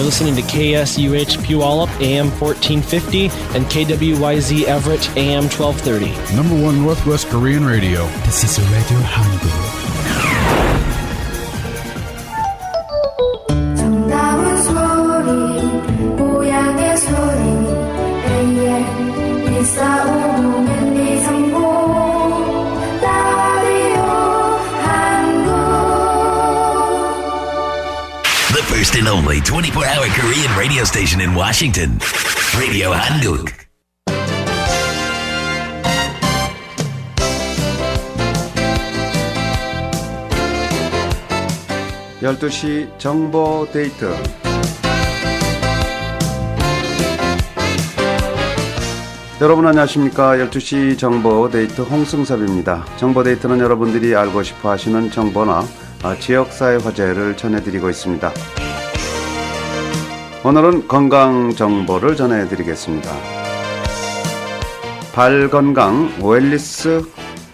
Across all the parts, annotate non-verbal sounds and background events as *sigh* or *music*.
You're listening to KSUH Puyallup, AM 1450, and KWYZ Everett, AM 1230. Number one Northwest Korean radio. This is Radio Hangul. And only 24 hour Korean radio station in Washington. Radio Handuk. 열두 시 정보 데이트 여러분 안녕하십니까 12시 정보 데이트 홍승섭입니다 정보 데이트는 여러분들이 알고 싶어 하시는 정보나 아, 지역사회 화제를 전해드리고 있습니다 오늘은 건강 정보를 전해드리겠습니다 발 건강 웰리스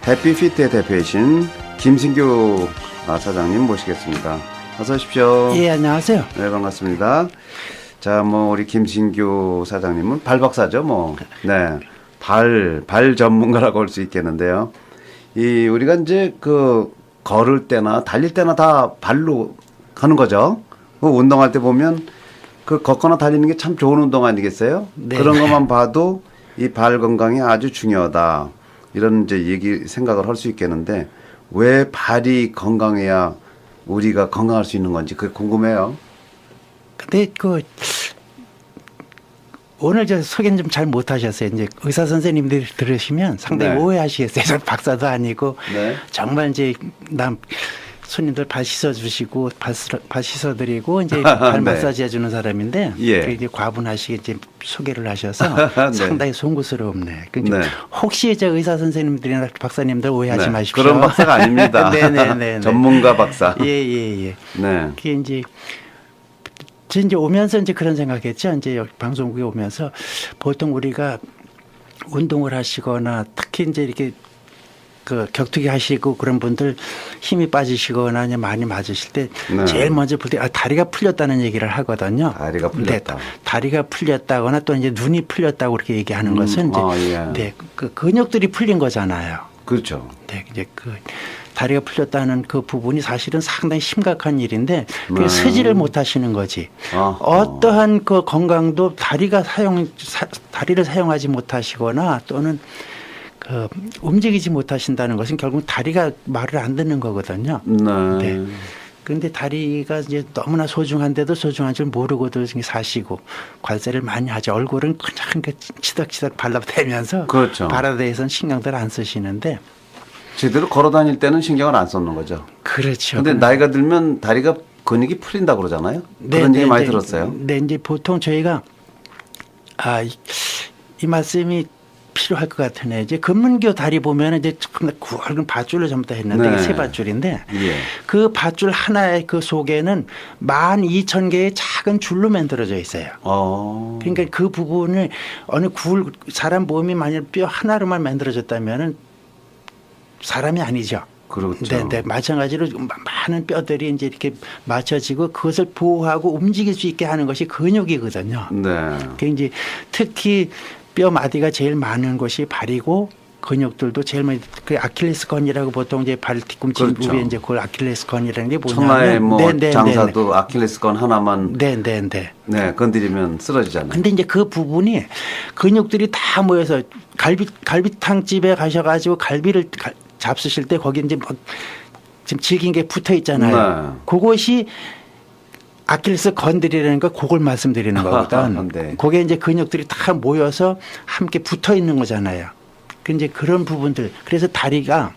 해피피트의 대표이신 김신규 아, 사장님 모시겠습니다 어서 오십시오 예, 안녕하세요. 네, 반갑습니다. 자, 뭐, 우리 김신규 사장님은 발 박사죠, 뭐. 네. 발, 발 전문가라고 할 수 있겠는데요. 이, 우리가 이제 그, 걸을 때나 달릴 때나 다 발로 가는 거죠. 그 운동할 때 보면 그 걷거나 달리는 게 참 좋은 운동 아니겠어요? 네. 그런 것만 봐도 이 발 건강이 아주 중요하다. 이런 이제 얘기, 생각을 할 수 있겠는데 왜 발이 건강해야 우리가 건강할 수 있는 건지 그게 궁금해요. 근데 그 오늘 저 소개는 좀 잘 못하셨어요. 이제 의사 선생님들이 들으시면 상당히 네. 오해하시겠어요. *laughs* 저 박사도 아니고 네. 정말 이제 남 손님들 발 씻어 주시고 발, 쓰- 발 씻어 드리고 이제 *laughs* 발 네. 마사지 해주는 사람인데 예. 그 이제 과분하시게 이제 소개를 하셔서 *laughs* 네. 상당히 송구스럽네. 그러니까 네. 혹시 저 의사 선생님들이나 박사님들 오해하지 네, 마십시오. 그런 박사가 아닙니다. 네네네. *laughs* 전문가 박사. 예예 예. 네. 그게 이제 저 이제 오면서 이제 그런 생각했죠. 이제 방송국에 오면서 보통 우리가 운동을 하시거나 특히 이제 이렇게 그 격투기 하시고 그런 분들 힘이 빠지시거나 아니면 많이 맞으실 때 네. 제일 먼저 볼 때 아, 다리가 풀렸다는 얘기를 하거든요. 다리가 풀렸다. 네, 다리가 풀렸다거나 또 이제 눈이 풀렸다고 그렇게 얘기하는 음, 것은 이제 아, 예. 네, 그 근육들이 풀린 거잖아요. 그렇죠. 네, 이제 그 다리가 풀렸다는 그 부분이 사실은 상당히 심각한 일인데 그 네. 쓰지를 못 하시는 거지. 아하. 어떠한 그 건강도 다리가 사용 사, 다리를 사용하지 못하시거나 또는 그 움직이지 못하신다는 것은 결국 다리가 말을 안 듣는 거거든요. 네. 네. 그런데 다리가 이제 너무나 소중한데도 소중한 줄 모르고도 사시고 관세를 많이 하죠. 얼굴은 그냥 그 치덕치덕 발라대면서 그렇죠. 발라대에서는 신경들 안 쓰시는데 제대로 걸어 다닐 때는 신경을 안 썼는 거죠. 그렇죠. 근데 나이가 들면 다리가 근육이 풀린다고 그러잖아요. 네, 그런 네, 얘기 많이 네. 들었어요. 네, 이제 보통 저희가 아, 이, 이 말씀이 필요할 것 같으네. 이제 금문교 다리 보면 이제 조금 굵은 밧줄로 전부 다 했는데 네. 세 밧줄인데 예. 그 밧줄 하나의 그 속에는 만 이천 개의 작은 줄로 만들어져 있어요. 어. 그러니까 그 부분을 어느 굴 사람 몸이 만약 뼈 하나로만 만들어졌다면은 사람이 아니죠. 그렇죠. 네, 네. 마찬가지로 마- 많은 뼈들이 이제 이렇게 맞춰지고 그것을 보호하고 움직일 수 있게 하는 것이 근육이거든요. 네. 그 이제 특히 뼈 마디가 제일 많은 것이 발이고 근육들도 제일 많이 그 아킬레스건이라고 보통 이제 발 뒤꿈치 그렇죠. 위에 이제 그 아킬레스건이라는 게 뭐냐면 천하의 뭐 네, 네, 네, 장사도 아킬레스건 하나만 네, 네, 네. 네, 건드리면 쓰러지잖아요. 근데 이제 그 부분이 근육들이 다 모여서 갈비 갈비탕 집에 가셔가지고 갈비를 가- 잡수실 때 거기 이제 막 지금 질긴 게 붙어 있잖아요. 네. 그것이 아킬레스 건드리라는 거 그걸 말씀드리는 *laughs* 거거든. 네. 그게 이제 근육들이 다 모여서 함께 붙어 있는 거잖아요. 그 이제 그런 부분들. 그래서 다리가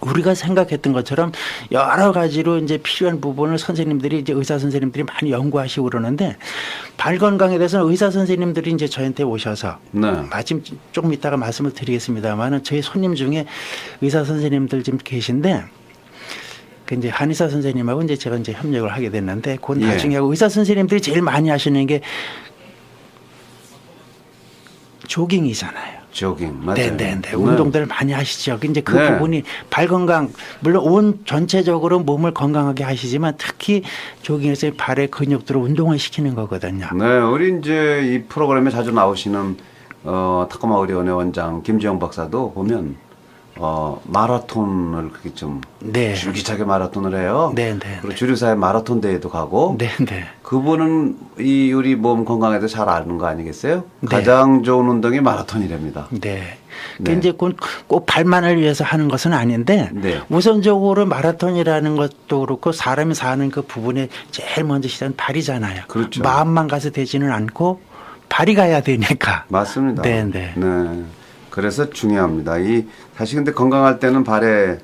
우리가 생각했던 것처럼 여러 가지로 이제 필요한 부분을 선생님들이 이제 의사 선생님들이 많이 연구하시고 그러는데 발 건강에 대해서는 의사 선생님들이 이제 저한테 오셔서 네. 마침 조금 이따가 말씀을 드리겠습니다만은 저희 손님 중에 의사 선생님들 좀 계신데 그 이제 한의사 선생님하고 이제 제가 이제 협력을 하게 됐는데 그 예. 나중에 하고 의사 선생님들이 제일 많이 하시는 게 조깅이잖아요. 조깅 맞아요. 네, 네, 네. 운동들 을 많이 하시죠. 이제 그 네. 부분이 발 건강 물론 온 전체적으로 몸을 건강하게 하시지만 특히 조깅에서 발의 근육들을 운동을 시키는 거거든요. 네, 우리 이제 이 프로그램에 자주 나오시는 어, 타코마 의료원의 원장 김지영 박사도 보면 어, 마라톤을 그렇게 좀 네. 줄기차게 마라톤을 해요. 네, 네, 그리고 주류사의 마라톤 대회도 가고. 네, 네. 그분은 이 우리 몸 건강에 대해 잘 아는 거 아니겠어요? 네. 가장 좋은 운동이 마라톤이랍니다. 네. 네. 그 이제 꼭, 꼭 발만을 위해서 하는 것은 아닌데 네. 우선적으로 마라톤이라는 것도 그렇고 사람이 사는 그 부분에 제일 먼저 시작은 발이잖아요. 그렇죠. 마음만 가서 되지는 않고 발이 가야 되니까. 맞습니다. 네, 네. 그래서 중요합니다. 이 사실 근데 건강할 때는 발에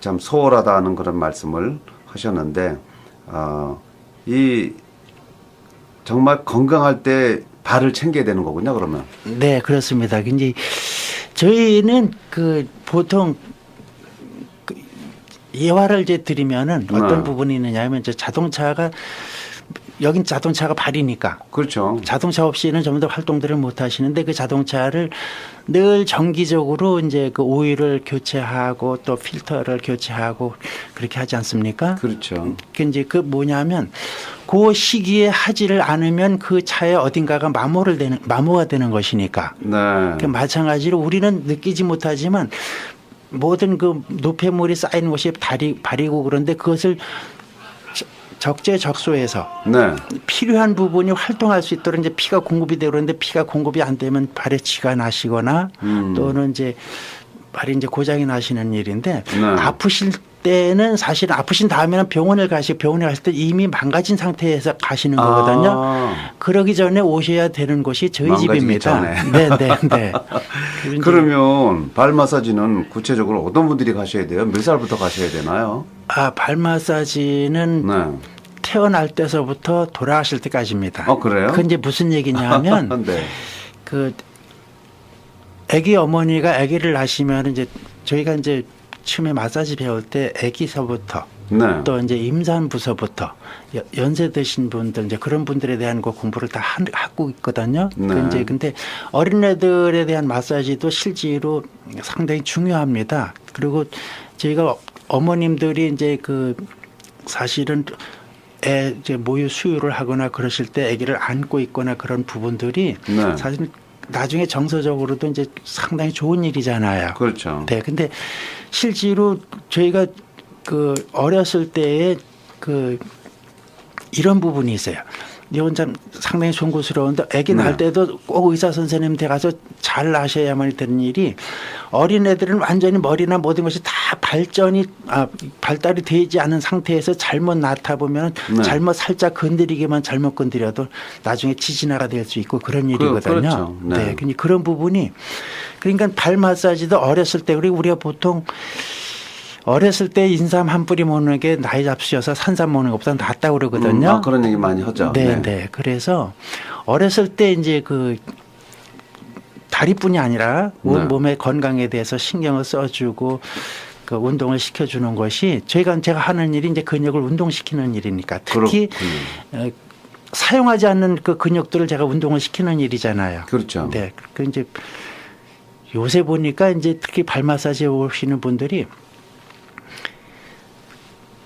참 소홀하다는 그런 말씀을 하셨는데 어, 이 정말 건강할 때 발을 챙겨야 되는 거군요. 그러면 네, 그렇습니다. 이제 저희는 그 보통 그 예화를 이제 드리면은 어떤 네. 부분이 있느냐면 이제 자동차가 여긴 자동차가 발이니까 그렇죠. 자동차 없이는 전부 다 활동들을 못 하시는데 그 자동차를 늘 정기적으로 이제 그 오일을 교체하고 또 필터를 교체하고 그렇게 하지 않습니까? 그렇죠. 그 이제 그 뭐냐면 그 시기에 하지를 않으면 그 차에 어딘가가 마모를 되는 마모가 되는 것이니까. 네. 그 마찬가지로 우리는 느끼지 못하지만 모든 그 노폐물이 쌓이는 곳이 발이 발이고 그런데 그것을 저- 적재적소에서 네. 필요한 부분이 활동할 수 있도록 이제 피가 공급이 되고 그러는데 피가 공급이 안 되면 발에 쥐가 나시거나 음. 또는 이제 발이 이제 고장이 나시는 일인데 네. 아프실 때는 사실 아프신 다음에는 병원을 가시고 병원에 갔을 때 이미 망가진 상태에서 가시는 거거든요. 아. 그러기 전에 오셔야 되는 곳이 저희 집입니다. *laughs* 네, 네, 네. *laughs* 그러면 발 마사지는 구체적으로 어떤 분들이 가셔야 돼요? 몇 살부터 가셔야 되나요? 아, 발 마사지는 네. 태어날 때서부터 돌아가실 때까지입니다. 어, 그래요? 그건 이제 무슨 얘기냐면 *laughs* 네. 그 아기 어머니가 아기를 낳으시면 이제 저희가 이제 처음에 마사지 배울 때 아기서부터 네. 또 이제 임산부서부터 여- 연세 드신 분들 이제 그런 분들에 대한 그 공부를 다 하- 하고 있거든요. 네. 그 이제 근데 어린애들에 대한 마사지도 실제로 상당히 중요합니다. 그리고 저희가 어머님들이 이제 그 사실은 애 이제 모유 수유를 하거나 그러실 때 아기를 안고 있거나 그런 부분들이 네. 사실 나중에 정서적으로도 이제 상당히 좋은 일이잖아요. 그렇죠. 네, 근데 실제로 저희가 그 어렸을 때에 그 이런 부분이 있어요. 참 상당히 송구스러운데 아기 네. 낳을 때도 꼭 의사 선생님한테 가서 잘 나셔야만 되는 일이 어린 애들은 완전히 머리나 모든 것이 다 발전이 아 발달이 되지 않은 상태에서 잘못 낳다 보면 네. 잘못 살짝 건드리기만 잘못 건드려도 나중에 지진화가 될 수 있고 그런 그- 일이거든요. 그 렇죠. 네. 네. 그러니 그런 부분이 그러니까 발 마사지도 어렸을 때 그리고 우리가 보통 어렸을 때 인삼 한 뿌리 먹는 게 나이 잡수셔서 산삼 먹는 것보다 낫다고 그러거든요. 음, 아, 그런 얘기 많이 하죠. 네, 네. 그래서 어렸을 때 이제 그 다리뿐이 아니라 온 네. 몸의 건강에 대해서 신경을 써주고 그 운동을 시켜주는 것이 저희가 제가 하는 일이 이제 근육을 운동시키는 일이니까 특히 그렇군요. 어, 사용하지 않는 그 근육들을 제가 운동을 시키는 일이잖아요. 그렇죠. 네. 그 이제 요새 보니까 이제 특히 발 마사지에 오시는 분들이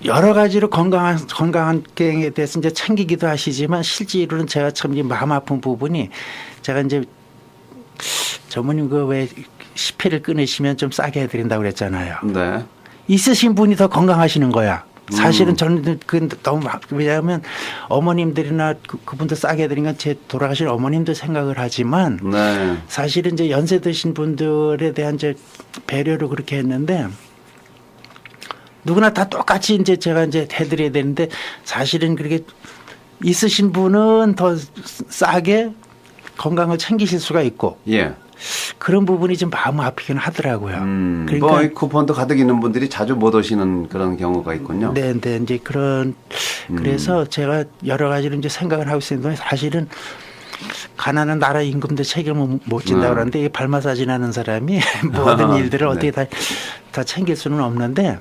여러 가지로 건강한 건강한 게 대해서 이제 챙기기도 하시지만 실제로는 제가 참 마음 아픈 부분이 제가 이제 전무님 그왜 10회를 끊으시면 좀 싸게 해드린다고 그랬잖아요. 네. 있으신 분이 더 건강하시는 거야. 사실은 음. 저는 그 너무 막- 왜냐하면 어머님들이나 그, 그분들 싸게 해드린 건 제 돌아가신 어머님도 생각을 하지만 네. 사실은 이제 연세 드신 분들에 대한 이제 배려를 그렇게 했는데 누구나 다 똑같이 이제 제가 이제 해드려야 되는데 사실은 그렇게 있으신 분은 더 싸게 건강을 챙기실 수가 있고 예. 그런 부분이 좀 마음 아프긴 하더라고요. 음, 그러니까 뭐이 쿠폰도 가득 있는 분들이 자주 못 오시는 그런 경우가 있군요. 네, 네, 이제 그런 음. 그래서 제가 여러 가지로 이제 생각을 하고 있었는데 사실은 가난한 나라 임금도 책임을 못 진다 네. 그러는데 이 발마사지 나는 사람이 *laughs* 모든 아, 일들을 네. 어떻게 다, 다 챙길 수는 없는데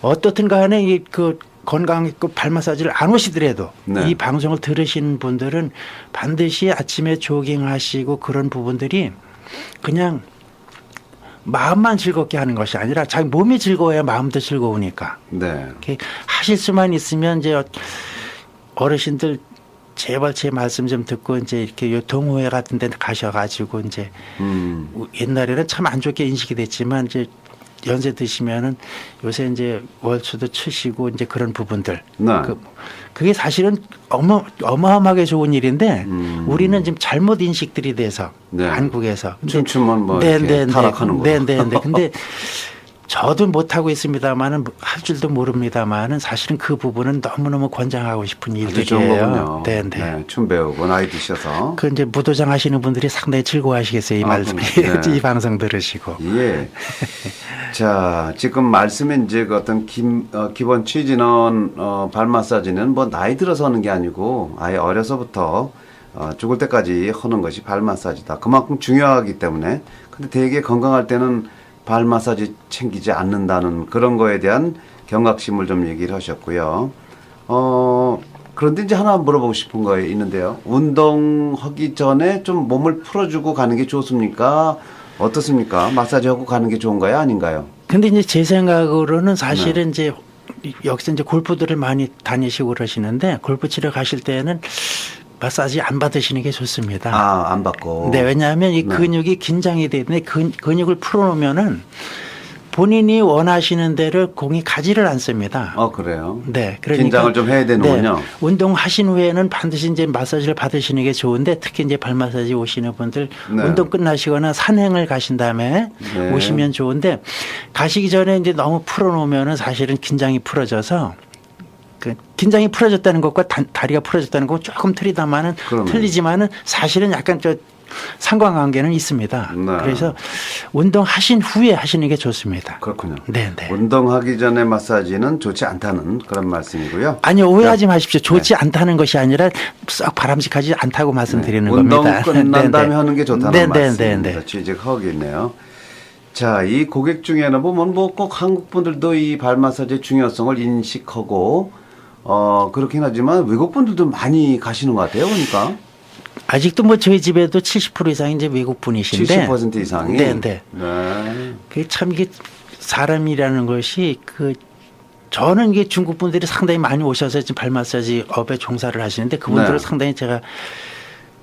어떻든 간에 이그 건강 있고 발마사지를 안 오시더라도 네. 이 방송을 들으시는 분들은 반드시 아침에 조깅하시고 그런 부분들이 그냥 마음만 즐겁게 하는 것이 아니라 자기 몸이 즐거워야 마음도 즐거우니까 네. 이렇게 하실 수만 있으면 이제 어르신들 제발 제 말씀 좀 듣고 이제 이렇게 요 동호회 같은 데 가셔가지고 이제 음. 옛날에는 참 안 좋게 인식이 됐지만 이제 연세 드시면은 요새 이제 월수도 치시고 이제 그런 부분들. 네. 그, 그게 사실은 어마, 어마어마하게 좋은 일인데 음. 우리는 지금 잘못 인식들이 돼서 네. 한국에서. 춤추면 뭐 네, 이렇게 네, 네. 타락하는구나. 네, 네, 네. 근데 *laughs* 저도 못하고 있습니다만은 할 줄도 모릅니다만은 사실은 그 부분은 너무너무 권장하고 싶은 일들이에요. 거군요. 네, 네. 춤 배우고 나이 드셔서. 그 이제 무도장 하시는 분들이 상당히 즐거워하시겠어요. 이 아, 말씀, *laughs* 네. 이 방송 들으시고. 예. *laughs* 자, 지금 말씀에 이제 그 어떤 김, 어, 기본 취지는 어, 발 마사지는 뭐 나이 들어서 하는 게 아니고 아예 어려서부터 어, 죽을 때까지 하는 것이 발 마사지다. 그만큼 중요하기 때문에. 근데 되게 건강할 때는 발 마사지 챙기지 않는다는 그런 거에 대한 경각심을 좀 얘기를 하셨고요. 어, 그런데 이제 하나 물어보고 싶은 거 있는데요. 운동하기 전에 좀 몸을 풀어주고 가는 게 좋습니까? 어떻습니까? 마사지 하고 가는 게 좋은가요? 아닌가요? 근데 이제 제 생각으로는 사실은 네. 이제 여기서 이제 골프들을 많이 다니시고 그러시는데 골프 치러 가실 때는 마사지 안 받으시는 게 좋습니다. 아, 안 받고. 네, 왜냐하면 이 네. 근육이 긴장이 되는데 근, 근육을 풀어놓으면은 본인이 원하시는 대로 공이 가지를 않습니다. 어, 그래요. 네, 그러니까 긴장을 좀 해야 되는군요. 네, 운동하신 후에는 반드시 이제 마사지를 받으시는 게 좋은데 특히 이제 발 마사지 오시는 분들 네. 운동 끝나시거나 산행을 가신 다음에 네. 오시면 좋은데 가시기 전에 이제 너무 풀어놓으면은 사실은 긴장이 풀어져서 그 긴장이 풀어졌다는 것과 단- 다리가 풀어졌다는 건 조금 틀리다마는. 틀리지만은 사실은 약간 저 상관관계는 있습니다. 네. 그래서 운동하신 후에 하시는 게 좋습니다. 그렇군요. 네, 네. 운동하기 전에 마사지는 좋지 않다는 그런 말씀이고요. 아니요 오해하지 마십시오. 좋지 네. 않다는 것이 아니라 썩 바람직하지 않다고 말씀드리는 운동 겁니다. *laughs* 끝난 네, 다음에 네. 하는 게 좋다는 네, 네, 말씀입니다. 네, 네. 취직하겠네요. 자, 이 고객 중에는 보면 뭐 꼭 한국 분들도 이 발 마사지의 중요성을 인식하고 어 그렇긴 하지만 외국 분들도 많이 가시는 것 같아요. 그러니까 아직도 뭐 저희 집에도 70% 이상이 이제 외국 분이신데 70% 이상이. 네, 네. 네. 그게 참 이게 사람이라는 것이 그 저는 이게 중국 분들이 상당히 많이 오셔서 지금 발 마사지 업에 종사를 하시는데 그분들을 네. 상당히 제가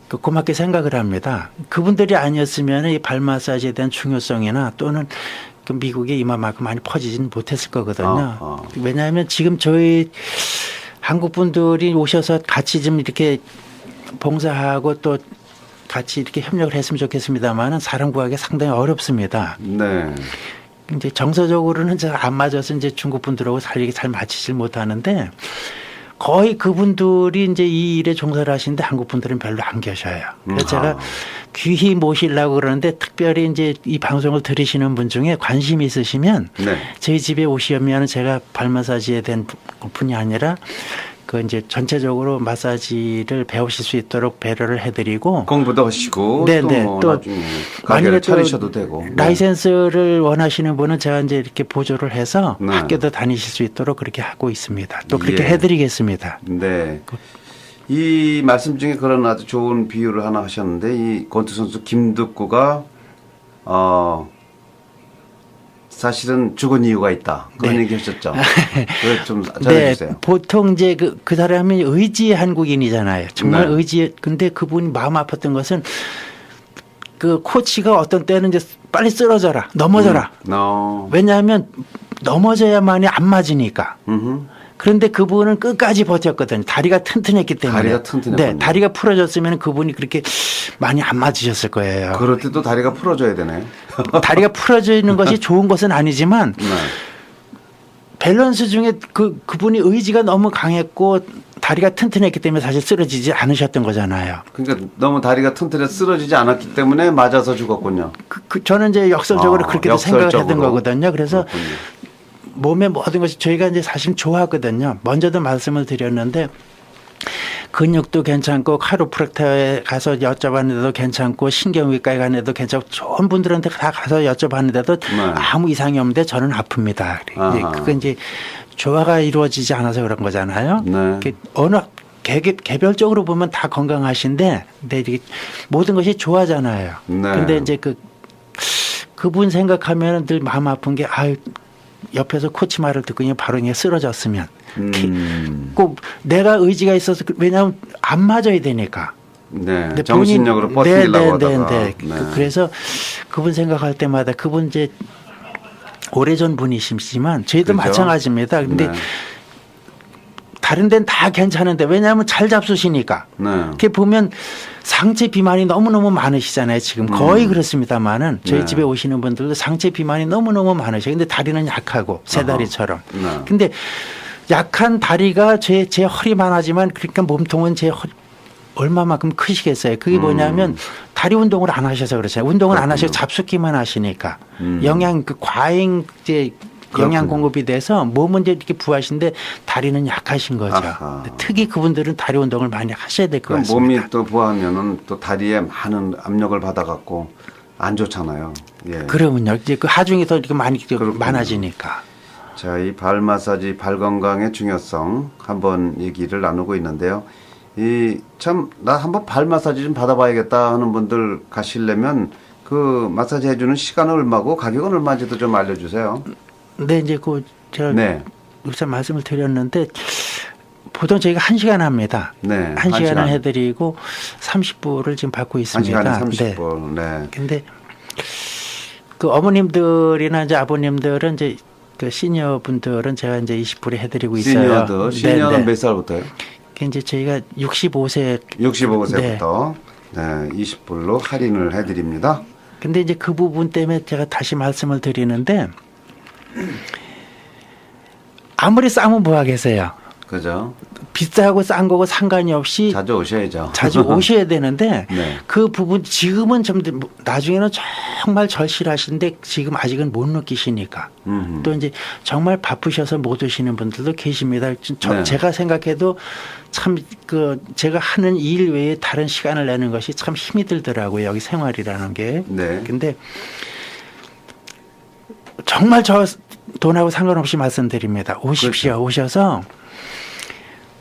그 고맙게 생각을 합니다. 그분들이 아니었으면 이 발 마사지에 대한 중요성이나 또는 그 미국에 이만큼 많이 퍼지지는 못했을 거거든요. 아, 아. 왜냐하면 지금 저희 한국 분들이 오셔서 같이 좀 이렇게 봉사하고 또 같이 이렇게 협력을 했으면 좋겠습니다만은 사람 구하기 상당히 어렵습니다. 네. 이제 정서적으로는 제가 안 맞아서 이제 중국 분들하고 살리기 잘 맞히질 못하는데 거의 그분들이 이제 이 일에 종사를 하시는데 한국 분들은 별로 안 계셔요. 그래서 음하. 제가 귀히 모시려고 그러는데 특별히 이제 이 방송을 들으시는 분 중에 관심 이 있으시면 네. 저희 집에 오시면 제가 발 마사지에 대한 분이 아니라 그 이제 전체적으로 마사지를 배우실 수 있도록 배려를 해드리고 공부도 하시고 네, 또 네. 뭐또또 차리셔도 되고. 네. 라이센스를 원하시는 분은 제가 이제 이렇게 보조를 해서 네. 학교도 다니실 수 있도록 그렇게 하고 있습니다. 또 그렇게 예. 해드리겠습니다. 네. 이 말씀 중에 그런 아주 좋은 비유를 하나 하셨는데 이 권투 선수 김득구가 어 사실은 죽은 이유가 있다 그런 네. 얘기 하셨죠. *laughs* 그걸 좀 전해주세요. 보통 이제 그, 그 사람이 의지 한국인이잖아요. 정말 네. 의지. 근데 그분이 마음 아팠던 것은 그 코치가 어떤 때는 이제 빨리 쓰러져라, 넘어져라. 음, 어. 왜냐하면 넘어져야만이 안 맞으니까. 음흠. 그런데 그분은 끝까지 버텼거든요. 다리가 튼튼했기 때문에. 다리가 튼튼했군요. 네, 다리가 풀어졌으면 그분이 그렇게 많이 안 맞으셨을 거예요. 그럴 때도 다리가 풀어져야 되네. *laughs* 다리가 풀어지는 것이 좋은 것은 아니지만 네. 밸런스 중에 그 그분이 의지가 너무 강했고 다리가 튼튼했기 때문에 사실 쓰러지지 않으셨던 거잖아요. 그러니까 너무 다리가 튼튼해 쓰러지지 않았기 때문에 맞아서 죽었군요. 그, 그 저는 이제 역설적으로 아, 그렇게 도 생각을 했던. 거거든요. 그래서 그렇군요. 몸의 모든 것이 저희가 이제 사실 좋아하거든요. 먼저도 말씀을 드렸는데 근육도 괜찮고 카로프랙터에 가서 여쭤봤는데도 괜찮고 신경외과에 갔는데도 괜찮고 좋은 분들한테 다 가서 여쭤봤는데도 네. 아무 이상이 없는데 저는 아픕니다. 아하. 그건 이제 조화가 이루어지지 않아서 그런 거잖아요. 네. 그 어느 개, 개별적으로 보면 다 건강하신데 근데 이게 모든 것이 좋아잖아요. 네. 근데 이제 그 그분 생각하면 늘 마음 아픈 게 아유 옆에서 코치 말을 듣고 그냥 바로 그냥 쓰러졌으면 음. 꼭 내가 의지가 있어서 그- 왜냐하면 안 맞아야 되니까. 네. 근데 정신력으로 본인- 버티려고 네, 네, 하다가. 네, 네. 그- 그래서 그분 생각할 때마다 그분 이제 오래전 분이시지만 저희도 그죠? 마찬가지입니다. 근데 네. 다른 데는 다 괜찮은데 왜냐하면 잘 잡수시니까. 네. 이렇게 보면 상체 비만이 너무너무 많으시잖아요. 지금 거의 그렇습니다만은 저희 음. 네. 집에 오시는 분들도 상체 비만이 너무너무 많으셔요. 근데 다리는 약하고 세 다리처럼. 네. 근데 약한 다리가 제, 제 허리만 하지만 그러니까 몸통은 제 허리 얼마만큼 크시겠어요. 그게 뭐냐면 다리 운동을 안 하셔서 그렇잖아요. 운동을 안 하시고 음. 그렇군요. 잡숫기만 하시니까 음. 영양 그 과잉 이제 영양. 공급이 돼서 몸은 이제 이렇게 부하신데 다리는 약하신 거죠. 특히 그분들은 다리 운동을 많이 하셔야 될 것 같습니다. 몸이 또 부하면은 또 다리에 많은 압력을 받아갖고 안 좋잖아요. 예. 그러면요. 이제 그 하중이 더 이렇게 많이 그렇군요. 많아지니까. 자, 이 발 마사지, 발 건강의 중요성 한번 얘기를 나누고 있는데요. 이 참 나 한번 발 마사지 좀 받아봐야겠다 하는 분들 가시려면 그 마사지 해주는 시간은 얼마고 가격은 얼마인지도 좀 알려주세요. 근데 이제 그 제가 네, 우선 말씀을 드렸는데 보통 저희가 한 시간 합니다. 네, 한한 시간을 시간. 해드리고 30불을 지금 받고 한 있습니다. 시간에 네. 30분. 네. 근데 그 어머님들이나 이제 아버님들은 이제 그 시니어 분들은 제가 이제 20불에 해드리고 있어요. 시니어도 시니어는 네, 네. 몇 살부터요? 그 이제 저희가 65세 65세부터 네. 20불로 할인을 해드립니다. 근데 이제 그 부분 때문에 제가 다시 말씀을 드리는데 아무리 싸면 뭐 하겠어요. 그죠? 비싸고 싼 거고 상관이 없이 자주 오셔야죠. 자주 *laughs* 오셔야 되는데 네. 그 부분 지금은 좀 나중에는 정말 절실하신데 지금 아직은 못 느끼시니까 음흠. 또 이제 정말 바쁘셔서 못 오시는 분들도 계십니다. 저- 네. 제가 생각해도 참 그 제가 하는 일 외에 다른 시간을 내는 것이 참 힘이 들더라고요. 여기 생활이라는 게. 네. 근데 정말 저 돈하고 상관없이 말씀드립니다. 오십시오. 그렇죠. 오셔서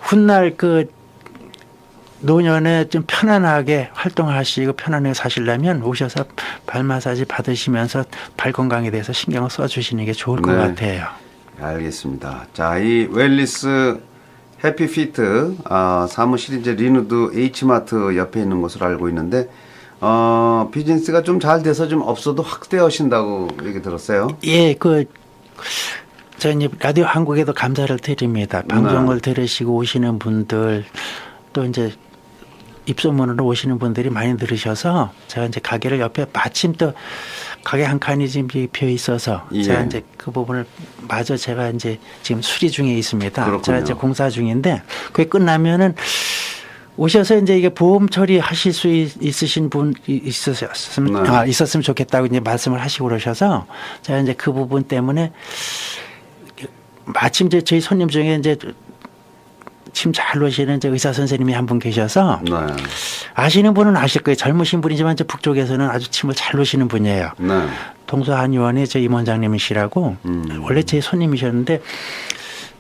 훗날 그 노년에 좀 편안하게 활동하시고 편안하게 사시려면 오셔서 발 마사지 받으시면서 발 건강에 대해서 신경을 써주시는 게 좋을 것 네. 같아요. 알겠습니다. 자, 이 웰리스 해피피트 아, 사무실 이제 리누드 H마트 옆에 있는 것으로 알고 있는데 어, 비즈니스가 좀 잘 돼서 좀 없어도 확대하신다고 얘기 들었어요. 예, 그, 저 이제 라디오 한국에도 감사를 드립니다. 방송을 네. 들으시고 오시는 분들 또 이제 입소문으로 오시는 분들이 많이 들으셔서 제가 이제 가게를 옆에 마침 또 가게 한 칸이 지금 비어 있어서 예. 제가 이제 그 부분을 마저 제가 이제 지금 수리 중에 있습니다. 그렇군요. 제가 이제 공사 중인데 그게 끝나면은 오셔서 이제 이게 보험 처리 하실 수 있- 있으신 분 이- 있으셨으면 네. 아, 있었으면 좋겠다고 이제 말씀을 하시고 그러셔서 제가 이제 그 부분 때문에 마침 이제 저희 손님 중에 이제 침잘 놓으시는 이제 의사 선생님이 한 분 계셔서 네. 아시는 분은 아실 거예요. 젊으신 분이지만 이제 북쪽에서는 아주 침을 잘 놓으시는 분이에요. 네. 동서한의원의 저 임원장님이시라고 음. 원래 제 손님이셨는데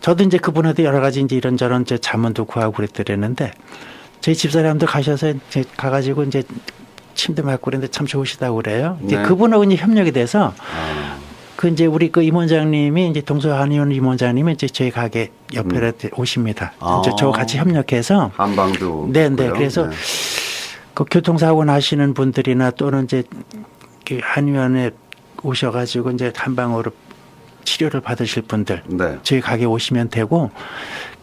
저도 이제 그분한테 여러 가지 이제 이런저런 이제 자문도 구하고 그랬더랬는데 저희 집사람도 가셔서 이제 가가지고 이제 침도 맞고 그랬는데 참 좋으시다고 그래요. 이제 네. 그분하고 이제 협력이 돼서 아, 그 이제 우리 그 임원장님이 이제 동서 한의원 임원장님이 이제 저희 가게 옆에 오십니다. 음. 아. 저, 저 같이 협력해서 한방도. 네, 네. 있고요. 그래서 네. 그 교통사고 나시는 분들이나 또는 이제 그 한의원에 오셔가지고 이제 한방으로 치료를 받으실 분들 네. 저희 가게 오시면 되고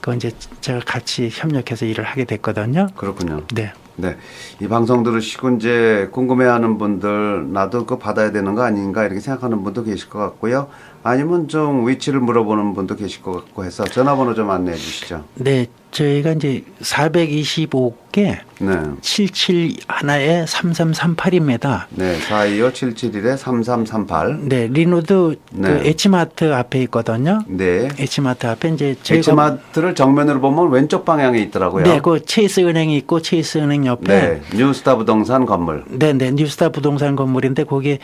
그 이제 제가 같이 협력해서 일을 하게 됐거든요. 그렇군요. 네. 네. 이 방송 들으시고 이제 궁금해하는 분들 나도 그거 받아야 되는 거 아닌가 이렇게 생각하는 분도 계실 것 같고요. 아니면 좀 위치를 물어보는 분도 계실 것 같고 해서 전화번호 좀 안내해 주시죠. 네, 저희가 이제 425개 네. 77 하나에 3338입니다. 네. 425 771에 3338. 네, 리노드 네. 그 H마트 앞에 있거든요. 네. H마트 앞에 이제 H마트를 정면으로 보면 왼쪽 방향에 있더라고요. 네, 그 체이스 은행이 있고 체이스 은행 옆에 네. 뉴스타 부동산 건물. 네, 네, 뉴스타 부동산 건물인데 거기에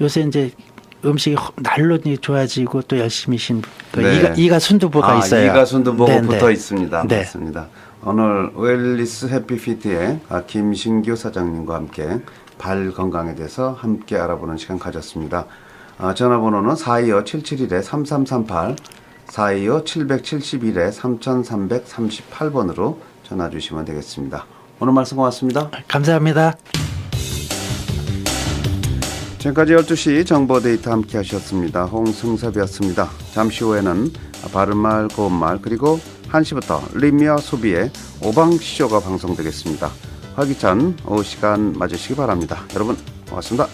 요새 이제 음식이 허- 날로 좋아지고 또 열심히신 분, 그 네. 이가, 이가 순두부가 아, 있어요. 이가 순두부가 네, 붙어 네. 있습니다. 네. 맞습니다. 오늘 웰리스 해피피트의 아, 김신규 사장님과 함께 발 건강에 대해서 함께 알아보는 시간 가졌습니다. 아, 전화번호는 425-771-3338, 425-771-3338번으로 전화 주시면 되겠습니다. 오늘 말씀 고맙습니다. 감사합니다. 지금까지 12시 정보 데이터 함께 하셨습니다. 홍승섭이었습니다. 잠시 후에는 바른말 고운말 그리고 1시부터 림미와 소비의 오방쇼가 방송되겠습니다. 활기찬 오후 시간 맞으시기 바랍니다. 여러분 고맙습니다.